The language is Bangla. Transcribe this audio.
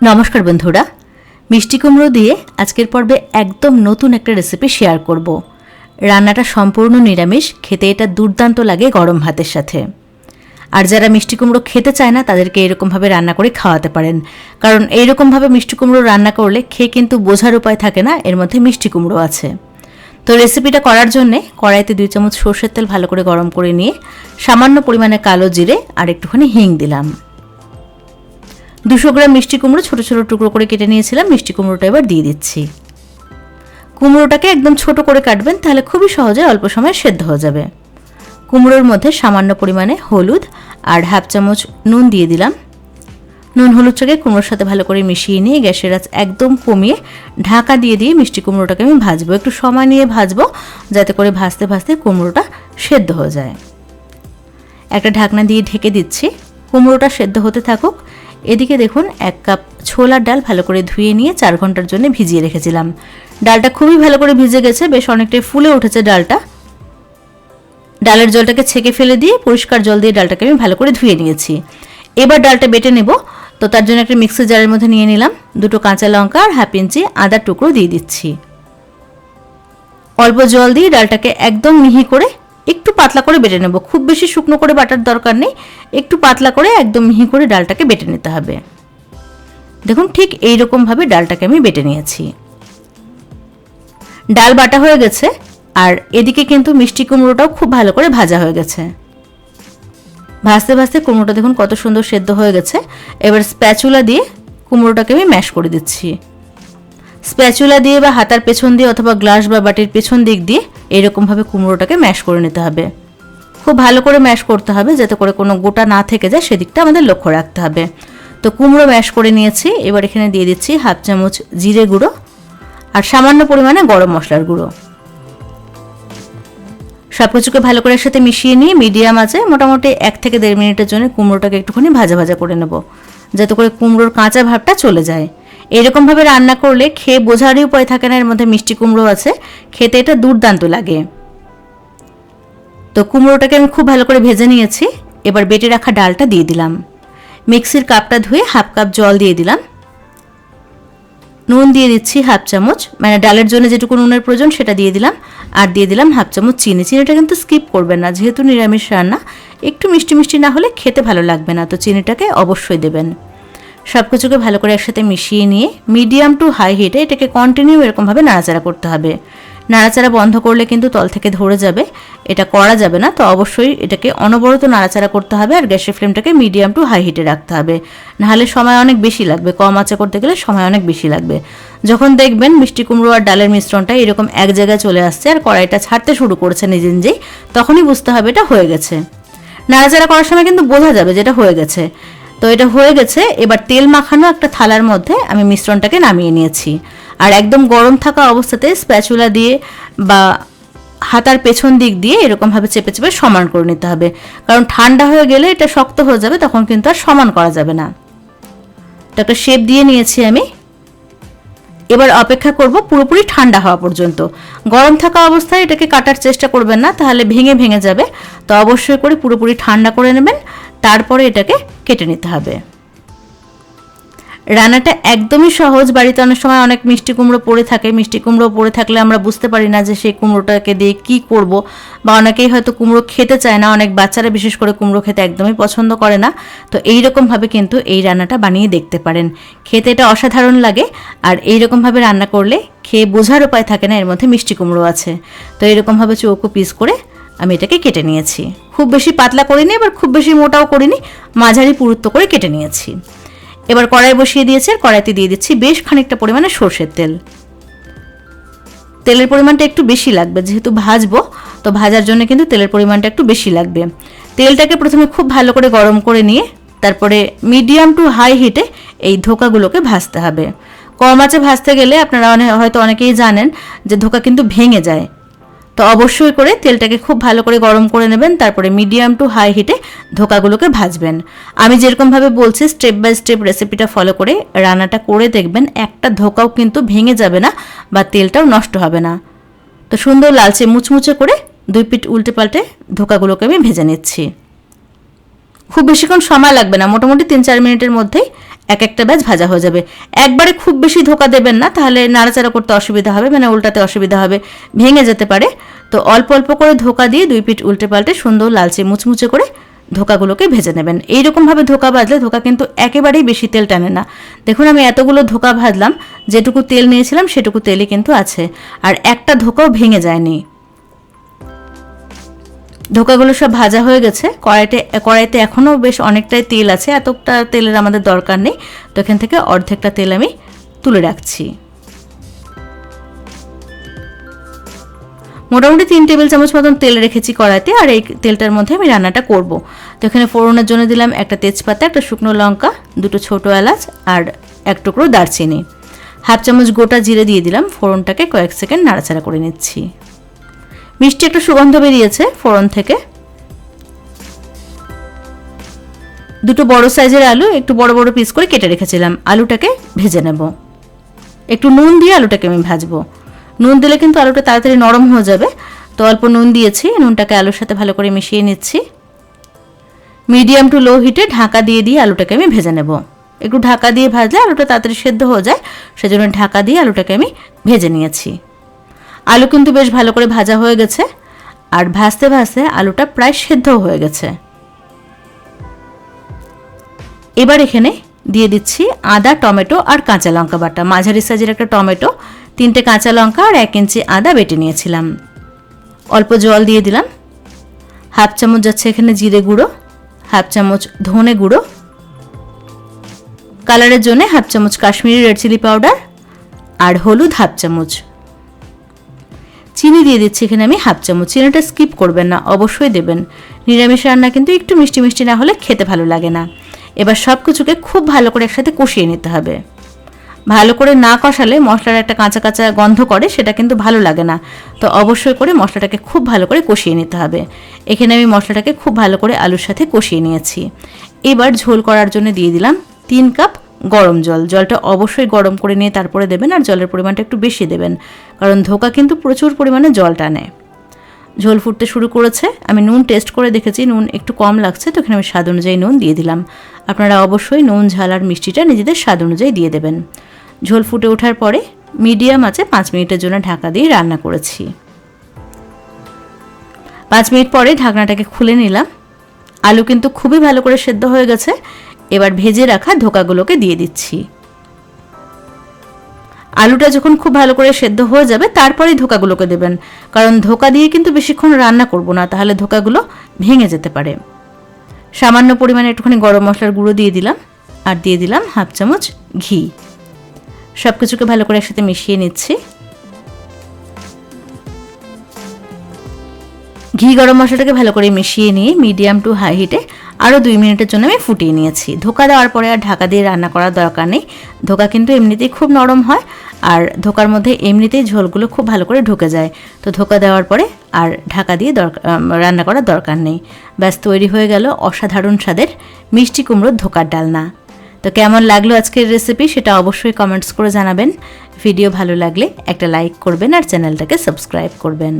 নমস্কার বন্ধুরা, মিষ্টি কুমড়ো দিয়ে আজকের পর্বে একদম নতুন একটা রেসিপি শেয়ার করব। রান্নাটা সম্পূর্ণ নিরামিষ, খেতে এটা দুর্দান্ত লাগে গরম ভাতের সাথে। আর যারা মিষ্টি কুমড়ো খেতে চায় না, তাদেরকে এরকমভাবে রান্না করে খাওয়াতে পারেন। কারণ এইরকমভাবে মিষ্টি কুমড়ো রান্না করলে খেয়ে কিন্তু বোঝার উপায় থাকে না, এর মধ্যে মিষ্টি কুমড়ো আছে। তো রেসিপিটা করার জন্যে কড়াইতে দুই চামচ সর্ষের তেল ভালো করে গরম করে নিয়ে সামান্য পরিমাণে কালো জিরে আর একটুখানি হিং দিলাম। দুশো গ্রাম মিষ্টি কুমড়ো ছোটো ছোটো টুকরো করে কেটে নিয়েছিলাম, মিষ্টি কুমড়োটা এবার দিয়ে দিচ্ছি। কুমড়োটাকে একদম ছোট করে কাটবেন, তাহলে খুবই সহজে অল্প সময় সেদ্ধ হয়ে যাবে। কুমড়োর মধ্যে সামান্য পরিমাণে হলুদ আর হাফ চামচ নুন দিয়ে দিলাম। নুন হলুদটাকে কুমড়োর সাথে ভালো করে মিশিয়ে নিয়ে গ্যাসের আঁচ একদম কমিয়ে ঢাকা দিয়ে দিয়ে মিষ্টি কুমড়োটাকে আমি ভাজবো। একটু সময় নিয়ে ভাজবো, যাতে করে ভাজতে ভাজতে কুমড়োটা সেদ্ধ হয়ে যায়। একটা ঢাকনা দিয়ে ঢেকে দিচ্ছি। কুমড়োটা সেদ্ধ হতে থাকুক এদিকে দেখুন, এক কাপ ছোলার ডাল ভালো করে ধুয়ে নিয়ে চার ঘণ্টার জন্য ভিজিয়ে রেখেছিলাম। ডালটা খুবই ভালো করে ভিজে গেছে, বেশ অনেকটাই ফুলে উঠেছে ডালটা। ডালের জলটাকে ছেঁকে ফেলে দিয়ে পরিষ্কার জল দিয়ে ডালটাকে আমি ভালো করে ধুয়ে নিয়েছি। এবার ডালটা বেটে নেব, তো তার জন্য একটা মিক্সি জারের মধ্যে নিয়ে নিলাম। দুটো কাঁচা লঙ্কা আর হাফ ইঞ্চি আদার টুকরো দিয়ে দিচ্ছি। অল্প জল দিয়ে ডালটাকে একদম মিহি করে একটু পাতলা করে বেটে নেব। খুব বেশি শুকনো করে বাটার দরকার নেই। একটু পাতলা করে একদম মিহি করে ডালটাকে বেটে নিতে হবে। দেখুন, ঠিক এই রকমভাবে ডালটাকে আমি বেটে নিয়েছি। ডাল বাটা হয়ে গেছে, আর এদিকে কিন্তু মিষ্টি কুমড়োটাও খুব ভালো করে ভাজা হয়ে গেছে। ভাজতে ভাজতে কুমড়োটা দেখুন কত সুন্দর সেদ্ধ হয়ে গেছে। এবার স্প্যাচুলা দিয়ে কুমড়োটাকে আমি ম্যাশ করে দিচ্ছি। স্প্যাচুলা দিয়ে বা হাতার পেছন দিয়ে অথবা গ্লাস বা বাটির পেছন দিক দিয়ে এরকমভাবে কুমড়োটাকে ম্যাশ করে নিতে হবে। খুব ভালো করে ম্যাশ করতে হবে যাতে করে কোনো গোটা না থেকে যায়, সেদিকটা আমাদের লক্ষ্য রাখতে হবে। তো কুমড়ো ম্যাশ করে নিয়েছি, এবার এখানে দিয়ে দিচ্ছি হাফ চামচ জিরে গুঁড়ো আর সামান্য পরিমাণে গরম মশলার গুঁড়ো। সব কিছুকে ভালো করে একসাথে মিশিয়ে নিয়ে মিডিয়াম আছে মোটামুটি এক থেকে দেড় মিনিটের জন্য কুমড়োটাকে একটুখানি ভাজা ভাজা করে নেব, যাতে করে কুমড়োর কাঁচা ভাবটা চলে যায়। এরকমভাবে রান্না করলে খেয়ে বোঝারই উপায় থাকে না, এর মধ্যে মিষ্টি কুমড়ো আছে। খেতে এটা দুর্দান্ত লাগে। তো কুমড়োটাকে আমি খুব ভালো করে ভেজে নিয়েছি। এবার বেটে রাখা ডালটা দিয়ে দিলাম। মিক্সির কাপটা ধুয়ে হাফ কাপ জল দিয়ে দিলাম। নুন দিয়ে দিচ্ছি হাফ চামচ। মানে ডালের জন্য যেটুকু নুনের প্রয়োজন সেটা দিয়ে দিলাম। আর দিয়ে দিলাম হাফ চামচ চিনি। চিনিটা কিন্তু স্কিপ করবেন না, যেহেতু নিরামিষ রান্না। একটু মিষ্টি মিষ্টি না হলে খেতে ভালো লাগবে না। তো চিনিটাকে অবশ্যই দেবেন। সব কিছুকে ভালো করে একসাথে মিশিয়ে নিয়ে মিডিয়াম টু হাই হিটে এটাকে কন্টিনিউ এরকমভাবে নাড়াচাড়া করতে হবে। নাড়াচাড়া বন্ধ করলে কিন্তু তল থেকে ধরে যাবে, এটা করা যাবে না, তো অবশ্যই এটাকে অনবরত নাড়াচাড়া করতে হবে আর গ্যাসের ফ্লেমটাকে মিডিয়াম টু হাই হিটে রাখতে হবে। নাহলে সময় অনেক বেশি লাগবে, কম আঁচে করতে গেলে সময় অনেক বেশি লাগবে। যখন দেখবেন মিষ্টি কুমড়ো আর ডালের মিশ্রণটা এরকম এক জায়গায় চলে আসছে আর কড়াইটা ছাড়তে শুরু করেছে নিজে নিজেই, তখনই বুঝতে হবে এটা হয়ে গেছে। নাড়াচাড়া করার সময় কিন্তু বোঝা যাবে যেটা হয়ে গেছে। তো এটা হয়ে গেছে। এবার তেল মাখানো একটা থালার মধ্যে আমি মিশ্রণটাকে নামিয়ে নিয়েছি। আর একদম গরম থাকা অবস্থাতে স্প্যাচুলা দিয়ে বা হাতার পেছন দিক দিয়ে এরকমভাবে চেপে চেপে সমান করে নিতে হবে। কারণ ঠান্ডা হয়ে গেলে এটা শক্ত হয়ে যাবে, তখন কিন্তু আর সমান করা যাবে না। তো একটা শেপ দিয়ে নিয়েছি আমি। এবার অপেক্ষা করব পুরোপুরি ঠান্ডা হওয়া পর্যন্ত। গরম থাকা অবস্থায় এটাকে কাটার চেষ্টা করবেন না, তাহলে ভেঙে ভেঙে যাবে। তো অবশ্যই করে পুরোপুরি ঠান্ডা করে নেবেন। তারপরে এটাকে কেটে নিতে হবে। রান্নাটা একদমই সহজ, বাড়িতে অনেক সময় অনেক মিষ্টি কুমড়ো পড়ে থাকে। মিষ্টি কুমড়ো পড়ে থাকলে আমরা বুঝতে পারি না যে সেই কুমড়োটাকে দিয়ে কি করব বা অনেকেই হয়তো কুমড়ো খেতে চায় না, অনেক বাচ্চারা বিশেষ করে কুমড়ো খেতে একদমই পছন্দ করে না। তো এই রকমভাবে কিন্তু এই রান্নাটা বানিয়ে দেখতে পারেন। খেতে এটা অসাধারণ লাগে আর এই রকমভাবে রান্না করলে খেয়ে বোঝার উপায় থাকে না, এর মধ্যে মিষ্টি কুমড়ো আছে। তো এরকমভাবে চৌকো পিস করে আমি এটাকে কেটে নিয়েছি। খুব বেশি পাতলা করিনি, এবার খুব বেশি মোটাও করিনি, মাঝারি পুরুত্ব করে কেটে নিয়েছি। এবার কড়াই বসিয়ে দিয়েছি আর কড়াইতে দিয়ে দিচ্ছি বেশ খানিকটা পরিমাণে সর্ষের তেল। তেলের পরিমাণটা একটু বেশি লাগবে, যেহেতু ভাজবো, তো ভাজার জন্য কিন্তু তেলের পরিমাণটা একটু বেশি লাগবে। তেলটাকে প্রথমে খুব ভালো করে গরম করে নিয়ে, তারপরে মিডিয়াম টু হাই হিটে এই ধোকাগুলোকে ভাজতে হবে। কম আঁচে ভাজতে গেলে আপনারা হয়তো অনেকেই জানেন যে ধোকা কিন্তু ভেঙে যায়। তো অবশ্যই করে তেলটাকে খুব ভালো করে গরম করে নেবেন, তারপরে মিডিয়াম টু হাই হিটে ধোকাগুলোকে ভাজবেন। আমি যেরকমভাবে বলছি স্টেপ বাই স্টেপ রেসিপিটা ফলো করে রান্নাটা করে দেখবেন, একটা ধোকাও কিন্তু ভেঙে যাবে না বা তেলটাও নষ্ট হবে না। তো সুন্দর লালচে মুচমুচে করে দুই পিঠ উল্টে পাল্টে ধোকাগুলোকে আমি ভেজে নিচ্ছি। খুব বেশিক্ষণ সময় লাগবে না, মোটামুটি তিন চার মিনিটের মধ্যেই এক একটা ব্যাচ ভাজা হয়ে যাবে। একবারে খুব বেশি ধোকা দেবেন না, তাহলে নাড়াচাড়া করতে অসুবিধা হবে মানে উল্টাতে অসুবিধা হবে, ভেঙে যেতে পারে। তো অল্প অল্প করে ধোকা দিয়ে দুই পিঠ উল্টে পাল্টে সুন্দর লালচে মুচমুচে করে ধোকাগুলোকে ভেজে নেবেন। এইরকমভাবে ধোকা ভাজলে ধোকা কিন্তু একেবারেই বেশি তেল টানে না। দেখুন, আমি এতগুলো ধোকা ভাজলাম, যেটুকু তেল নিয়েছিলাম সেটুকু তেলই কিন্তু আছে। আর একটা ধোকাও ভেঙে যায়নি। ধোকাগুলো সব ভাজা হয়ে গেছে। কড়াইতে কড়াইতে এখনও বেশ অনেকটাই তেল আছে। এতটা তেলের আমাদের দরকার নেই। তো এখান থেকে অর্ধেকটা তেল আমি তুলে রাখছি। মোটামুটি তিন টেবিল চামচ মতন তেল রেখেছি কড়াইতে আর এই তেলটার মধ্যে আমি রান্নাটা করব। তো এখানে ফোড়নের জন্য দিলাম একটা তেজপাতা, একটা শুকনো লঙ্কা, দুটো ছোটো এলাচ আর এক টুকরো দারচিনি। হাফ চামচ গোটা জিরে দিয়ে দিলাম। ফোড়নটাকে কয়েক সেকেন্ড নাড়াচাড়া করে নিচ্ছি। মিষ্টি একটু সুগন্ধ বেরিয়েছে ফোড়ন থেকে। দুটো বড় সাইজের আলু একটু বড় বড় পিস করে কেটে রেখেছিলাম। আলুটাকে ভেজে নেব। একটু নুন দিয়ে আলুটাকে আমি ভাজবো। নুন দিলে কিন্তু আলুটা তাড়াতাড়ি নরম হয়ে যাবে। তো অল্প নুন দিয়েছি, নুনটাকে আলুর সাথে ভালো করে মিশিয়ে নিচ্ছি। মিডিয়াম টু লো হিটে ঢাকা দিয়ে দিয়ে আলুটাকে আমি ভেজে নেব। একটু ঢাকা দিয়ে ভাজলে আলুটা তাড়াতাড়ি সেদ্ধ হয়ে যায়, সেজন্য ঢাকা দিয়ে আলুটাকে আমি ভেজে নিয়েছি। আলু কিন্তু বেশ ভালো করে ভাজা হয়ে গেছে, আর ভাজতে ভাজতে আলুটা প্রায় সেদ্ধ হয়ে গেছে। এবার এখানে দিয়ে দিচ্ছি আদা, টমেটো আর কাঁচা লঙ্কা বাটা। মাঝারি সাইজের একটা টমেটো, তিনটে কাঁচা লঙ্কা আর এক ইঞ্চি আদা বেটে নিয়েছিলাম। অল্প জল দিয়ে দিলাম। হাফ চামচ যাচ্ছে এখানে জিরে গুঁড়ো, হাফ চামচ ধনে গুঁড়ো। কালারের জন্য হাফ চামচ কাশ্মীরি রেড চিলি পাউডার আর হলুদ হাফ চামচ। চিনি দিয়ে দিচ্ছি এখানে আমি হাফ চামচ। চিনিটা স্কিপ করবেন না, অবশ্যই দেবেন। নিরামিষ রান্না কিন্তু একটু মিষ্টি মিষ্টি না হলে খেতে ভালো লাগে না। এবার সব কিছুকে খুব ভালো করে একসাথে কষিয়ে নিতে হবে। ভালো করে না কষালে মশলার একটা কাঁচা কাঁচা গন্ধ করে, সেটা কিন্তু ভালো লাগে না। তো অবশ্যই করে মশলাটাকে খুব ভালো করে কষিয়ে নিতে হবে। এখানে আমি মশলাটাকে খুব ভালো করে আলুর সাথে কষিয়ে নিয়েছি। এবার ঝোল করার জন্য দিয়ে দিলাম তিন কাপ গরম জল। জলটা অবশ্যই গরম করে নিয়ে তারপরে দেবেন আর জলের পরিমাণটা একটু বেশি দেবেন। কারণ ধোকা কিন্তু প্রচুর পরিমাণে জল টানে। ঝোল ফুটতে শুরু করেছে। আমি নুন টেস্ট করে দেখেছি, নুন একটু কম লাগছে, তো এখানে আমি স্বাদ অনুযায়ী নুন দিয়ে দিলাম। আপনারা অবশ্যই নুন, ঝাল আর মিষ্টিটা নিজেদের স্বাদ অনুযায়ী দিয়ে দেবেন। ঝোল ফুটে ওঠার পরে মিডিয়াম আছে পাঁচ মিনিটের জন্য ঢাকা দিয়ে রান্না করেছি। পাঁচ মিনিট পরে ঢাকনাটাকে খুলে নিলাম। আলু কিন্তু খুবই ভালো করে সেদ্ধ হয়ে গেছে। এবার ভেজে রাখা ধোকাগুলোকে দিয়ে দিচ্ছি। আলুটা যখন খুব ভালো করে সেদ্ধ হয়ে যাবে, তারপরেই ধোকাগুলোকে দেবেন। কারণ ধোকা দিয়ে কিন্তু বেশিক্ষণ রান্না করব না, তাহলে ধোকাগুলো ভেঙে যেতে পারে। সামান্য পরিমাণে একটুখানি গরম মশলার গুঁড়ো দিয়ে দিলাম, আর দিয়ে দিলাম হাফ চামচ ঘি। সব কিছুকে ভালো করে একসাথে মিশিয়ে নিচ্ছি। ঘি গরম মশলাটাকে ভালো করে মিশিয়ে নিয়ে মিডিয়াম টু হাই হিটে আরও দুই মিনিটের জন্য আমি ফুটিয়ে নিয়েছি। ধোকা দেওয়ার পরে আর ঢাকা দিয়ে রান্না করার দরকার নেই। ধোকা কিন্তু এমনিতেই খুব নরম হয় আর ধোকার মধ্যে এমনিতেই ঝোলগুলো খুব ভালো করে ঢুকে যায়। তো ধোকা দেওয়ার পরে আর ঢাকা দিয়ে দরকার রান্না করার দরকার নেই। ব্যাস, তৈরি হয়ে গেল অসাধারণ স্বাদের মিষ্টি কুমড়োর ধোকার ডালনা। তো কেমন লাগল আজকের রেসিপি সেটা অবশ্যই কমেন্টস করে জানাবেন। ভিডিও ভালো লাগলে একটা লাইক করবেন আর চ্যানেলটাকে সাবস্ক্রাইব করবেন।